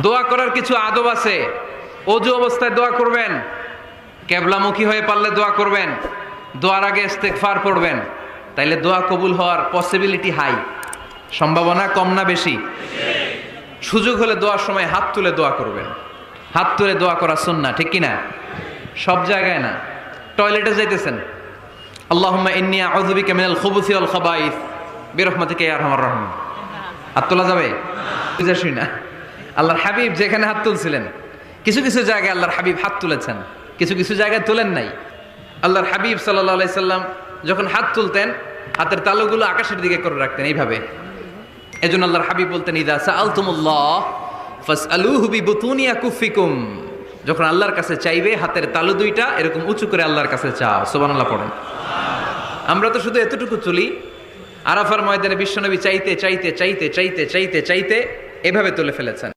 দোয়া করার কিছু আদব আছে। অজু অবস্থায় দোয়া করবেন। কেবলামুখী হয়ে পারলে দোয়া করবেন। দোয়ার আগে ইস্তেগফার পড়বেন। তাইলে দোয়া কবুল হওয়ার পসিবিলিটি হাই সম্ভাবনা কম না বেশি। সুযোগ হলে দোয়ার সময় হাত তুলে দোয়া করবেন। হাত তুলে দোয়া করা সুন্না ঠিক কি না সব জায়গায় না। টয়লেটে যাইতেছেন। রাহিম। হাত তোলা যাবে? না। আল্লাহর হাবিব যেখানে হাত তুলছিলেন, কিছু কিছু জায়গায় আল্লাহর হাবিব হাত তুলেছেন, কিছু কিছু জায়গায় তুলেন নাই। আল্লাহর হাবিব সাল্লাহ সাল্লাম যখন হাত তুলতেন, হাতের তালুগুলো আকাশের দিকে করে রাখতেন এইভাবে। এজন্য আল্লাহর হাবিব বলতেন, ইদা সাআলতুমুল্লাহ ফাসআলুহু বিবুতুনিয়া কুফিকুম যখন আল্লাহর কাছে চাইবে, হাতের তালু দুইটা এরকম উঁচু করে আল্লাহর কাছে চাও সুবহানাল্লাহ পড়েন। আমরা তো শুধু এতটুকু চলি আরাফার ময়দানে বিশ্বনবী চাইতে চাইতে চাইতে চাইতে চাইতে চাইতে, এভাবে তুলে ফেলেছেন।